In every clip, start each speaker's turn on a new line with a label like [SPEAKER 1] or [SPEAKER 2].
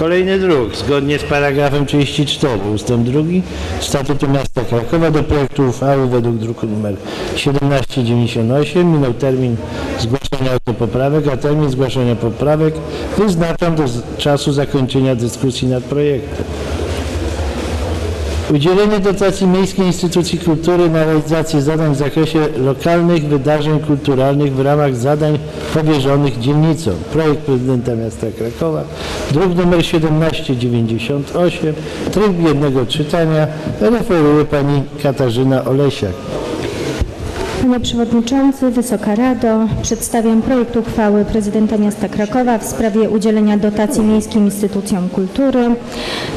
[SPEAKER 1] Kolejny druk. Zgodnie z paragrafem 34 ustęp 2 Statutu Miasta Krakowa do projektu uchwały według druku nr 1798 minął termin zgłaszania autopoprawek, a termin zgłaszania poprawek wyznaczam do czasu zakończenia dyskusji nad projektem. Udzielenie dotacji Miejskiej Instytucji Kultury na realizację zadań w zakresie lokalnych wydarzeń kulturalnych w ramach zadań powierzonych dzielnicom. Projekt prezydenta miasta Krakowa, druk nr 1798, tryb jednego czytania, referuje pani Katarzyna Olesiak.
[SPEAKER 2] Panie Przewodniczący, Wysoka Rado, przedstawiam projekt uchwały Prezydenta Miasta Krakowa w sprawie udzielenia dotacji miejskim instytucjom kultury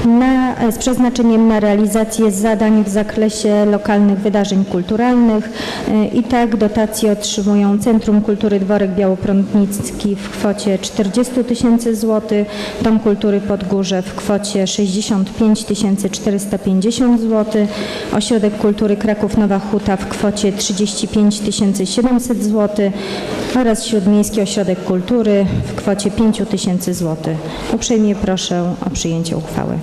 [SPEAKER 2] na, z przeznaczeniem na realizację zadań w zakresie lokalnych wydarzeń kulturalnych. I tak dotacje otrzymują Centrum Kultury Dworek Białoprądnicki w kwocie 40 tysięcy złotych, Dom Kultury Podgórze w kwocie 65 450 zł, Ośrodek Kultury Kraków Nowa Huta w kwocie 35 700 zł oraz Śródmiejski Ośrodek Kultury w kwocie 5 tysięcy zł. Uprzejmie proszę o przyjęcie uchwały.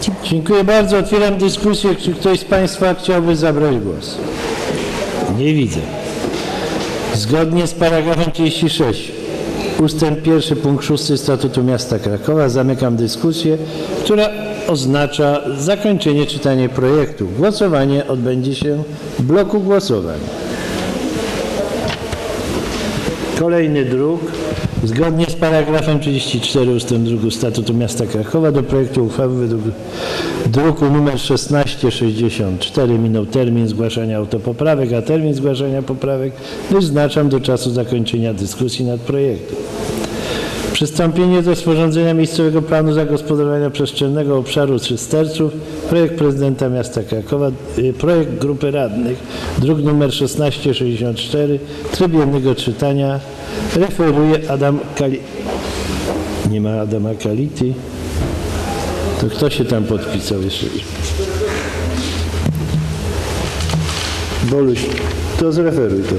[SPEAKER 2] Dziękuję.
[SPEAKER 1] Dziękuję bardzo. Otwieram dyskusję. Czy ktoś z Państwa chciałby zabrać głos? Nie widzę. Zgodnie z paragrafem 36 ustęp 1 punkt 6 Statutu Miasta Krakowa zamykam dyskusję, która oznacza zakończenie czytania projektu. Głosowanie odbędzie się w bloku głosowań. Kolejny druk. Zgodnie z paragrafem 34 ust. 2 Statutu Miasta Krakowa do projektu uchwały według druku nr 1664 minął termin zgłaszania autopoprawek, a termin zgłaszania poprawek wyznaczam do czasu zakończenia dyskusji nad projektem. Przystąpienie do sporządzenia miejscowego planu zagospodarowania przestrzennego obszaru Czysterców, projekt prezydenta miasta Krakowa, y, projekt grupy radnych, druk nr 1664, tryb jednego czytania, referuje Adam Kali... Nie ma Adama Kality. To kto się tam podpisał jeszcze? Boluś, to zreferuj to.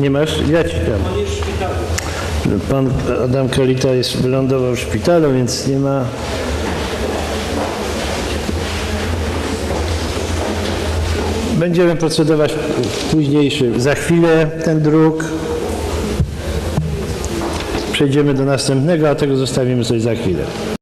[SPEAKER 1] Nie masz? Ja ci tam. Pan Adam Kalita jest, wylądował w szpitalu, więc nie ma. Będziemy procedować w późniejszym. Za chwilę ten druk. Przejdziemy do następnego, a tego zostawimy sobie za chwilę.